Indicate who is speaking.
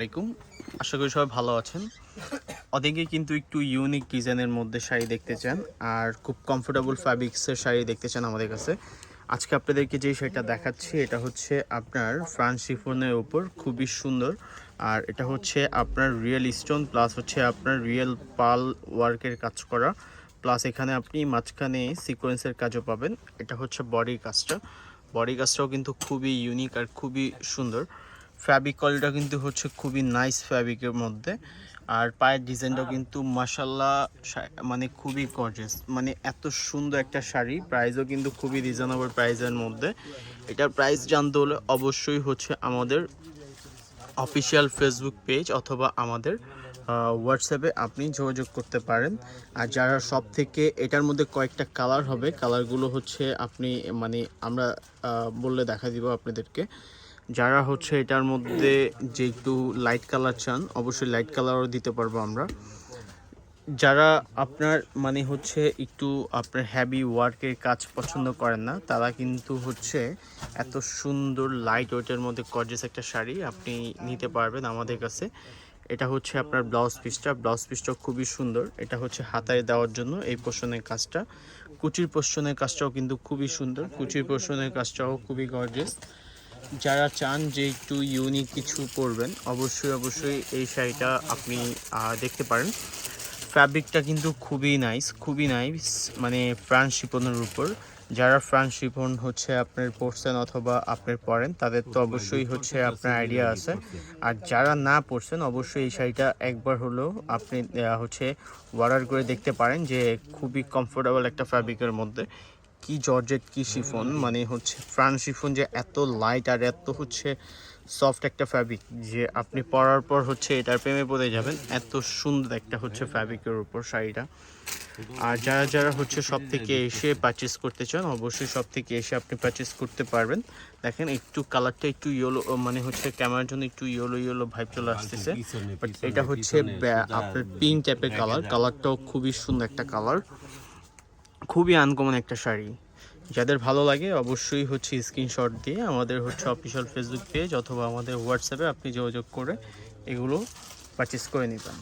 Speaker 1: আলাইকুম। আশা করি সবাই ভালো আছেন। অনেকে কিন্তু একটু ইউনিক ডিজাইনের মধ্যে শাড়ি দেখতে চান আর খুব কমফোর্টেবল ফ্যাব্রিক্সের শাড়ি দেখতে চান আমাদের কাছে। আজকে আপনাদেরকে যে শাড়িটা দেখাচ্ছি, এটা হচ্ছে আপনার ফ্রান্স শিফনের উপর, খুবই সুন্দর। আর এটা হচ্ছে আপনার রিয়েল স্টোন প্লাস হচ্ছে আপনার রিয়েল পাল ওয়ার্কের কাজ করা। প্লাস এখানে আপনি মাঝখানে সিকোয়েন্সের কাজও পাবেন। এটা হচ্ছে বডি কাজটা। বডি কাজটাও কিন্তু খুবই ইউনিক আর খুবই সুন্দর। ফ্যাব্রিক কোয়ালিটিটা কিন্তু হচ্ছে খুবই নাইস ফ্যাব্রিকের মধ্যে। আর পায়ের ডিজাইনটাও কিন্তু মাসাল্লাহ মানে খুবই গর্জেস মানে এত সুন্দর একটা শাড়ি প্রাইসও কিন্তু খুবই রিজনেবল প্রাইসের মধ্যে। এটার প্রাইস জানতে হলে অবশ্যই হচ্ছে আমাদের অফিসিয়াল ফেসবুক পেজ অথবা আমাদের হোয়াটসঅ্যাপে আপনি যোগাযোগ করতে পারেন। আর যারা সব থেকে এটার মধ্যে কয়েকটা কালার হবে কালারগুলো হচ্ছে আপনি মানে আমরা বললে দেখা দিব আপনাদেরকে। যারা হচ্ছে এটার মধ্যে যে একটু লাইট কালার চান, অবশ্যই লাইট কালারও দিতে পারব আমরা। যারা আপনার মানে হচ্ছে একটু আপনার হ্যাভি ওয়ার্কের কাজ পছন্দ করেন না, তারা কিন্তু হচ্ছে এত সুন্দর লাইট ওয়েটের মধ্যে গর্জেস একটা শাড়ি আপনি নিতে পারবেন আমাদের কাছে। এটা হচ্ছে আপনার ব্লাউজ পিসটা ব্লাউজ পিসটা খুবই সুন্দর। এটা হচ্ছে হাতায় দেওয়ার জন্য এই পোষণের কাজটা। কুচির পোষণের কাজটাও কিন্তু খুবই সুন্দর। কুচির পোষণের কাজটাও খুবই গর্জেস যারা চান যে একটু ইউনিক কিছু পরবেন, অবশ্যই অবশ্যই এই শাড়িটা আপনি দেখতে পারেন। ফ্যাব্রিকটা কিন্তু খুবই নাইস খুবই নাইস মানে ফ্রান্স শিপনের উপর। যারা ফ্রান্স শিপন হচ্ছে আপনার পড়ছেন অথবা আপনার পড়েন তাদের তো অবশ্যই হচ্ছে আপনার আইডিয়া আছে। আর যারা না পড়ছেন অবশ্যই এই শাড়িটা একবার হলেও আপনি হচ্ছে অর্ডার করে দেখতে পারেন যে খুবই কমফোর্টেবল একটা ফ্যাব্রিকের মধ্যে। কি জর্জেট কি শিফন মানে হচ্ছে ফ্রান্স শিফন যে এত লাইট আর এত হচ্ছে সফট একটা ফ্যাব্রিক যে আপনি পরার পর হচ্ছে এটার প্রেমে পড়ে যাবেন। এত সুন্দর একটা হচ্ছে ফ্যাব্রিকের উপর শাড়িটা। আর যারা যারা হচ্ছে সব থেকে এসে পারচেস করতে চান অবশ্যই সব থেকে এসে আপনি পারচেস করতে পারবেন। দেখেন একটু কালারটা একটু ইয়েলো মানে হচ্ছে ক্যামেরার জন্য একটু ইয়েলো ইয়েলো ভাইব চলে আসতেছে। বাট এটা হচ্ছে আপনার পিঙ্ক টাইপের কালার কালারটাও খুবই সুন্দর একটা কালার খুবই আনকমন একটা শাড়ি। যাদের ভালো লাগে অবশ্যই হচ্ছে স্ক্রিনশট দিয়ে আমাদের হচ্ছে অফিসিয়াল ফেসবুক পেজ অথবা আমাদের হোয়াটসঅ্যাপে আপনি যোগাযোগ করে এগুলো পারচেস করে নিতেন